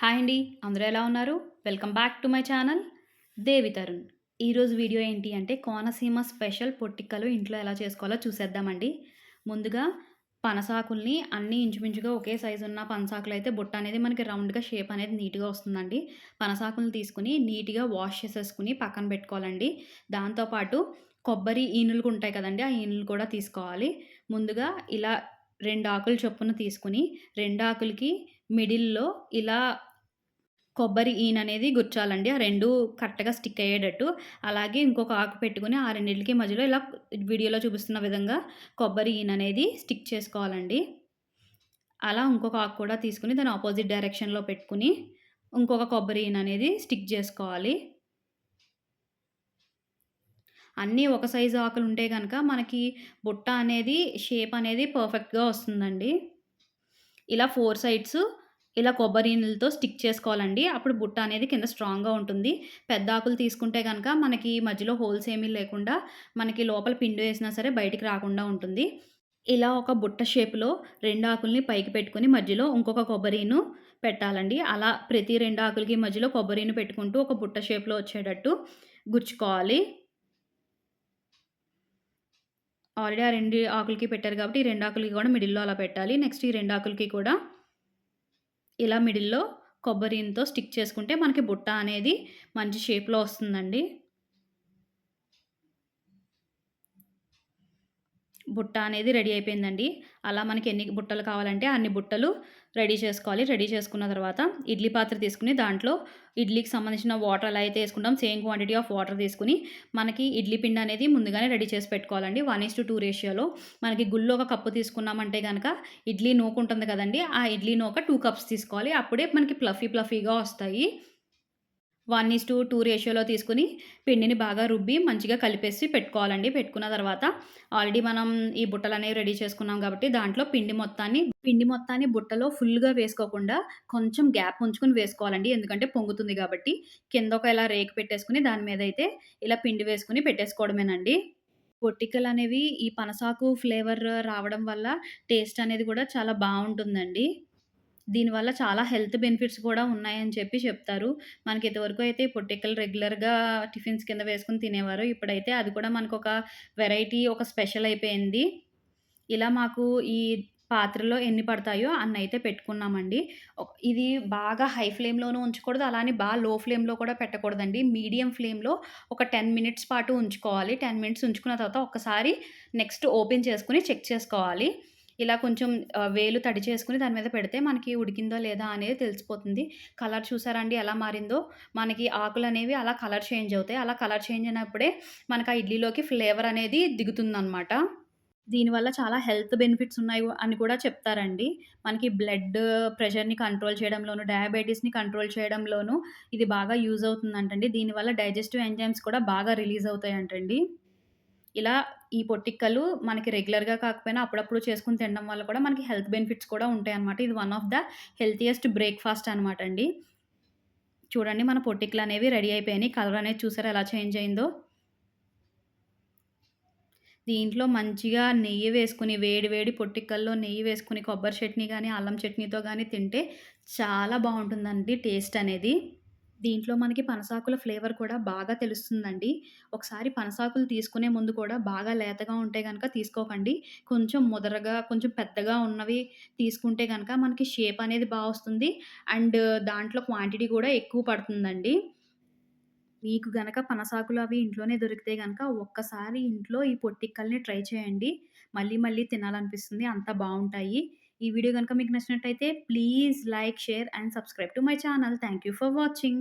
Hi అండి అందరూ ఎలా ఉన్నారు? Welcome back to my channel. Devi Tarun. ఈరోజు వీడియో ఏంటి అంటే కోనసీమ స్పెషల్ పొట్టిక్కలు ఇంట్లో ఎలా చేసుకోవాలో చూసేద్దామండి. ముందుగా పనసాకుల్ని అన్నీ ఇంచుమించుగా ఒకే సైజు ఉన్న పనసాకులు అయితే బుట్ట అనేది మనకి రౌండ్గా షేప్ అనేది నీట్గా వస్తుందండి. పనసాకుల్ని తీసుకుని నీట్గా వాష్ చేసేసుకుని పక్కన పెట్టుకోవాలండి. దాంతోపాటు కొబ్బరి ఈనులు ఉంటాయి కదండి ఆ ఈనులు కూడా తీసుకోవాలి. ముందుగా ఇలా రెండు ఆకులు చొప్పున తీసుకుని రెండు ఆకులకి మిడిల్లో ఇలా కొబ్బరి ఈన్ అనేది గుచ్చాలండి. ఆ రెండు కరెక్ట్గా స్టిక్ అయ్యేటట్టు. అలాగే ఇంకొక ఆకు పెట్టుకుని ఆ రెండింటికి మధ్యలో ఇలా వీడియోలో చూపిస్తున్న విధంగా కొబ్బరి ఈన్ అనేది స్టిక్ చేసుకోవాలండి. అలా ఇంకొక ఆకు కూడా తీసుకుని దాని ఆపోజిట్ డైరెక్షన్లో పెట్టుకుని ఇంకొక కొబ్బరి ఈన్ అనేది స్టిక్ చేసుకోవాలి. అన్నీ ఒక సైజు ఆకులు ఉంటే కనుక మనకి బుట్ట అనేది షేప్ అనేది పర్ఫెక్ట్గా వస్తుందండి. ఇలా ఫోర్ సైడ్స్ ఇలా కొబ్బరి నీళ్ళతో స్టిక్ చేసుకోవాలండి. అప్పుడు బుట్ట అనేది కింద స్ట్రాంగ్గా ఉంటుంది. పెద్ద ఆకులు తీసుకుంటే కనుక మనకి మధ్యలో హోల్స్ ఏమీ లేకుండా మనకి లోపల పిండి వేసినా సరే బయటికి రాకుండా ఉంటుంది. ఇలా ఒక బుట్ట షేప్లో రెండు ఆకుల్ని పైకి పెట్టుకుని మధ్యలో ఇంకొక కొబ్బరిను పెట్టాలండి. అలా ప్రతి రెండు ఆకులకి మధ్యలో కొబ్బరిని పెట్టుకుంటూ ఒక బుట్ట షేప్లో వచ్చేటట్టు గుచ్చుకోవాలి. ఆల్రెడీ ఆ రెండు ఆకులకి పెట్టారు కాబట్టి ఈ రెండు ఆకులకి కూడా మిడిల్లో అలా పెట్టాలి. నెక్స్ట్ ఈ రెండు ఆకులకి కూడా ఇలా మిడిల్లో కొబ్బరితో స్టిక్ చేసుకుంటే మనకి బుట్ట అనేది మంచి షేప్లో వస్తుందండి. బుట్ట అనేది రెడీ అయిపోయిందండి. అలా మనకి ఎన్ని బుట్టలు కావాలంటే అన్ని బుట్టలు రెడీ చేసుకోవాలి. రెడీ చేసుకున్న తర్వాత ఇడ్లీ పాత్ర తీసుకుని దాంట్లో ఇడ్లీకి సంబంధించిన వాటర్ ఎలా అయితే వేసుకుంటాం సేమ్ క్వాంటిటీ ఆఫ్ వాటర్ తీసుకుని మనకి ఇడ్లీ పిండి అనేది ముందుగానే రెడీ చేసి పెట్టుకోవాలండి. వన్ ఇస్ టు టూ రేషియోలో మనకి గుళ్ళు ఒక కప్పు తీసుకున్నామంటే కనుక ఇడ్లీ నూకుంటుంది కదండి ఆ ఇడ్లీ నూక టూ కప్స్ తీసుకోవాలి. అప్పుడే మనకి ప్లఫీ ప్లఫీగా వస్తాయి. వన్ ఈస్ టు టూ రేషియోలో తీసుకుని పిండిని బాగా రుబ్బి మంచిగా కలిపేసి పెట్టుకోవాలండి. పెట్టుకున్న తర్వాత ఆల్రెడీ మనం ఈ బుట్టలు అనేవి రెడీ చేసుకున్నాం కాబట్టి దాంట్లో పిండి మొత్తాన్ని పిండి మొత్తాన్ని బుట్టలో ఫుల్గా వేసుకోకుండా కొంచెం గ్యాప్ ఉంచుకుని వేసుకోవాలండి. ఎందుకంటే పొంగుతుంది కాబట్టి కింద ఒక ఇలా రేకు పెట్టేసుకుని దాని మీద అయితే ఇలా పిండి వేసుకుని పెట్టేసుకోవడమేనండి. పొట్టికలు అనేవి ఈ పనసాకు ఫ్లేవర్ రావడం వల్ల టేస్ట్ అనేది కూడా చాలా బాగుంటుందండి. దీనివల్ల చాలా హెల్త్ బెనిఫిట్స్ కూడా ఉన్నాయని చెప్పి చెప్తారు. మనకి ఇంతవరకు అయితే పొట్టికలు రెగ్యులర్గా టిఫిన్స్ కింద వేసుకుని తినేవారు. ఇప్పుడైతే అది కూడా మనకు ఒక వెరైటీ ఒక స్పెషల్ అయిపోయింది. ఇలా మాకు ఈ పాత్రలో ఎన్ని పడతాయో అన్ని అయితే పెట్టుకున్నామండి ఇది బాగా హై ఫ్లేమ్లోనూ ఉంచకూడదు. అలానే బాగా లో ఫ్లేమ్లో కూడా పెట్టకూడదండి. మీడియం ఫ్లేమ్లో ఒక టెన్ మినిట్స్ పాటు ఉంచుకోవాలి. టెన్ మినిట్స్ ఉంచుకున్న తర్వాత ఒకసారి నెక్స్ట్ ఓపెన్ చేసుకుని చెక్ చేసుకోవాలి. ఇలా కొంచెం వేలు తడి చేసుకుని దాని మీద పెడితే మనకి ఉడికిందో లేదా అనేది తెలిసిపోతుంది. కలర్ చూసారండి ఎలా మారిందో? మనకి ఆకులు అనేవి అలా కలర్ చేంజ్ అవుతాయి. అలా కలర్ చేంజ్ అయినప్పుడే మనకి ఆ ఇడ్లీలోకి ఫ్లేవర్ అనేది దిగుతుందనమాట దీనివల్ల చాలా హెల్త్ బెనిఫిట్స్ ఉన్నాయి అని కూడా చెప్తారండి. మనకి బ్లడ్ ప్రెషర్ని కంట్రోల్ చేయడంలోను డయాబెటీస్ని కంట్రోల్ చేయడంలోను ఇది బాగా యూజ్ అవుతుందంటండి. దీనివల్ల డైజెస్టివ్ ఎంజైమ్స్ కూడా బాగా రిలీజ్ అవుతాయంటండి. ఇలా ఈ పొట్టిక్కలు మనకి రెగ్యులర్‌గా కాకపోయినా అప్పుడప్పుడు చేసుకుని తినడం వల్ల కూడా మనకి హెల్త్ బెనిఫిట్స్ కూడా ఉంటాయన్నమాట. ఇది one of the healthiest breakfast అనమాట అండి. చూడండి మన అనేవి రెడీ అయిపోయినాయి. కలర్ అనేది చూసారా ఎలా చేంజ్ అయిందో? దీంట్లో మంచిగా నెయ్యి వేసుకుని వేడి వేడి పొట్టిక్కల్లో నెయ్యి వేసుకుని కొబ్బరి చట్నీ కానీ అల్లం చట్నీతో కానీ తింటే చాలా బాగుంటుందండి టేస్ట్ అనేది. దీంట్లో మనకి పనసాకుల ఫ్లేవర్ కూడా బాగా తెలుస్తుందండి. ఒకసారి పనసాకులు తీసుకునే ముందు కూడా బాగా లేతగా ఉంటే కనుక తీసుకోకండి. కొంచెం ముదరగా, కొంచెం పెద్దగా ఉన్నవి తీసుకుంటే కనుక మనకి షేప్ అనేది బాగా వస్తుంది. అండ్ దాంట్లో క్వాంటిటీ కూడా ఎక్కువ పడుతుందండి. మీకు గనక పనసాకులు అవి ఇంట్లోనే దొరికితే గనక ఒక్కసారి ఇంట్లో ఈ పొట్టిక్కల్ని ట్రై చేయండి. మళ్ళీ మళ్ళీ తినాలనిపిస్తుంది. అంత బాగుంటాయి ఈ వీడియో కనుక మీకు నచ్చినట్టయితే please like, share and subscribe to my channel. Thank you for watching.